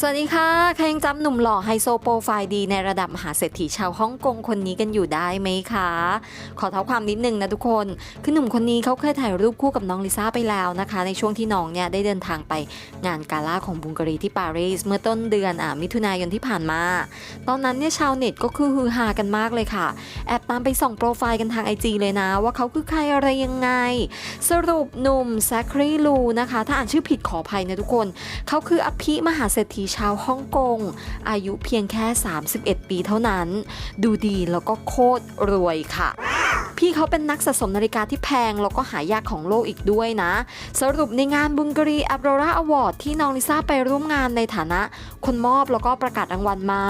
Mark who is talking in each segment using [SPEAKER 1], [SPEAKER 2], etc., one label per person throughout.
[SPEAKER 1] สวัสดีค่ะ ใครยังจำหนุ่มหล่อไฮโซโปรไฟล์ดีในระดับมหาเศรษฐีชาวฮ่องกงคนนี้กันอยู่ได้ไหมคะ ขอเท้าความนิดนึงนะทุกคน คือหนุ่มคนนี้เขาเคยถ่ายรูปคู่กับน้องลิซ่าไปแล้วนะคะ ในช่วงที่น้องเนี่ยได้เดินทางไปงานกาล่าของบุงการีที่ปารีสเมื่อต้นเดือนอะมิถุนายนที่ผ่านมา ตอนนั้นเนี่ยชาวเน็ตก็คือฮือฮากันมากเลยค่ะ แอบตามไปส่องโปรไฟล์กันทางไอจีเลยนะ ว่าเขาคือใครอะไรยังไง สรุปหนุ่มแซครีลูนะคะ ถ้าอ่านชื่อผิดขออภัยนะทุกคน เขาคืออภิมหาเศรษฐีชาวฮ่องกง อายุเพียงแค่ 31 ปีเท่านั้น ดูดีแล้วก็โคตรรวยค่ะพี่เขาเป็นนักสะสมนาฬิกาที่แพง แล้วก็หายากของโลกอีกด้วยนะ สรุปในงานบุงกรีอับโรราอวอร์ดที่น้องลิซ่าไปร่วมงานในฐานะ คนมอบแล้วก็ประกาศรางวัลมา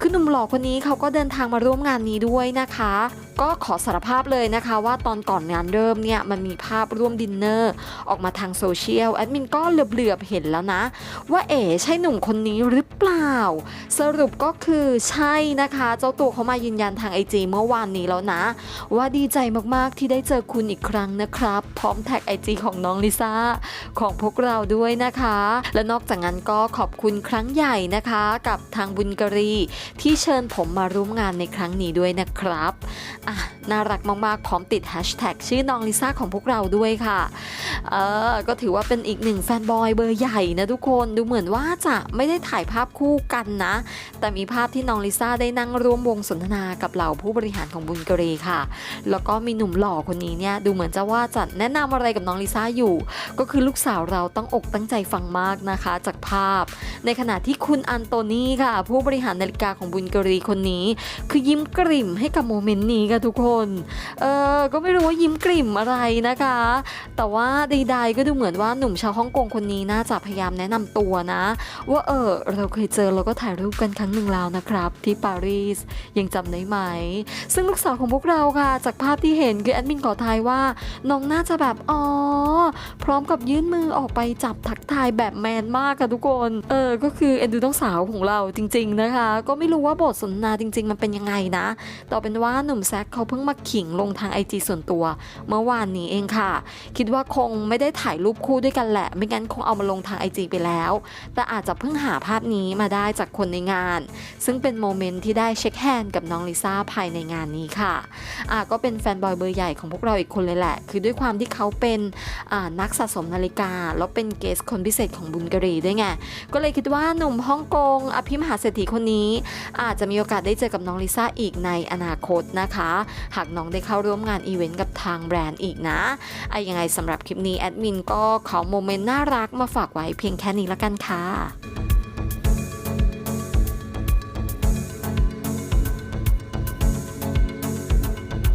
[SPEAKER 1] คือหนุ่มหล่อคนนี้เขาก็เดินทางมาร่วมงานนี้ด้วยนะคะ ก็ขอสารภาพเลยนะคะว่าตอนก่อนงานเริ่มเนี่ยมันมีภาพร่วมดินเนอร์ออกมาทางโซเชียลแอดมินก็เหลือบๆเห็นแล้วนะ ว่าเอ๋ใช่หนุ่มคนนี้หรือเปล่า สรุปก็คือใช่นะคะ เจ้าตัวเขามายืนยันทางไอจีเมื่อวานนี้แล้วนะ ว่าดีใจมากๆที่ได้เจอคุณอีกครั้งนะครับ พร้อมแท็กไอจีของน้องลิซ่าของพวกเราด้วยนะคะ และนอกจากนั้นก็ขอบคุณครั้งใหญ่นะคะ กับทางบุญกรีที่เชิญผมมาร่วมงานในครั้งนี้ด้วยนะครับน่ารักมากๆ พร้อมติดแฮชแท็กชื่อน้องลิซ่าของพวกเราด้วยค่ะเออก็ถือว่าเป็นอีกหนึ่งแฟนบอยเบอร์ใหญ่นะทุกคนดูเหมือนว่าจะไม่ได้ถ่ายภาพคู่กันนะ แต่มีภาพที่น้องลิซ่าได้นั่งร่วมวงสนทนากับเหล่าผู้บริหารของบุญกรีค่ะ แล้วก็มีหนุ่มหล่อคนนี้เนี่ยดูเหมือนจะว่าจะแนะนำอะไรกับน้องลิซ่าอยู่ ก็คือลูกสาวเราต้องอกตั้งใจฟังมากนะคะ จากภาพ ในขณะที่คุณอันโตนีค่ะ ผู้บริหารนาฬิกาของบุญกรีคนนี้ คือยิ้มกริ่มให้กับโมเมนต์นี้ค่ะทุกคน เออก็ไม่รู้ว่ายิ้มกริ่มอะไรนะคะ แต่ว่าใดๆก็ดูเหมือนว่าหนุ่มชาวฮ่องกงคนนี้น่าจะพยายามแนะนำตัวนะ ว่าเออเราเคยเจอแล้วก็ถ่ายรูปกันครั้งหนึ่งแล้วนะครับ ที่ปารีสยังจำได้ไหม ซึ่งลูกสาวของพวกเราค่ะ จากภาพที่เห็นคือแอดมินขอทายว่าน้องน่าจะแบบอ๋อพร้อมกับยื่นมือออกไปจับทักทายแบบแมนมากค่ะทุกคน เออก็คือเอ็นดูน้องสาวของเราจริง ๆนะคะ ก็ไม่รู้ว่าบทสนทนาจริง ๆ มันเป็นยังไงนะต่อเป็นว่าหนุ่มแซคเขาเพิ่งมาขิงลงทางไอจีส่วนตัว เมื่อวานนี้เองค่ะ คิดว่าคงไม่ได้ถ่ายรูปคู่ด้วยกันแหละ ไม่งั้นคงเอามาลงทางไอจีไปแล้ว แต่อาจจะเพิ่งหาภาพนี้มาได้จากคนในงาน ซึ่งเป็นโมเมนต์ที่ได้เช็คแฮนด์กับน้องลิซ่าภายในงานนี้ค่ะอะก็เป็นแฟนบอยเบอร์ใหญ่ของพวกเราอีกคนเลยแหละ คือด้วยความที่เขาเป็นนักสะสมนาฬิกา แล้วเป็นเกสคนพิเศษของบุญการีด้วยไง ก็เลยคิดว่าหนุ่มฮ่องกงอภิมหาเศรษฐีคนนี้ อาจจะมีโอกาสได้เจอกับน้องลิซ่าอีกในอนาคตนะคะหากน้องได้เข้าร่วมงานอีเวนต์กับทางแบรนด์อีกนะไอ้ยังไงสำหรับคลิปนี้แอดมินก็ขอโมเมนต์น่ารักมาฝากไว้เพียงแค่นี้ละกันค่ะ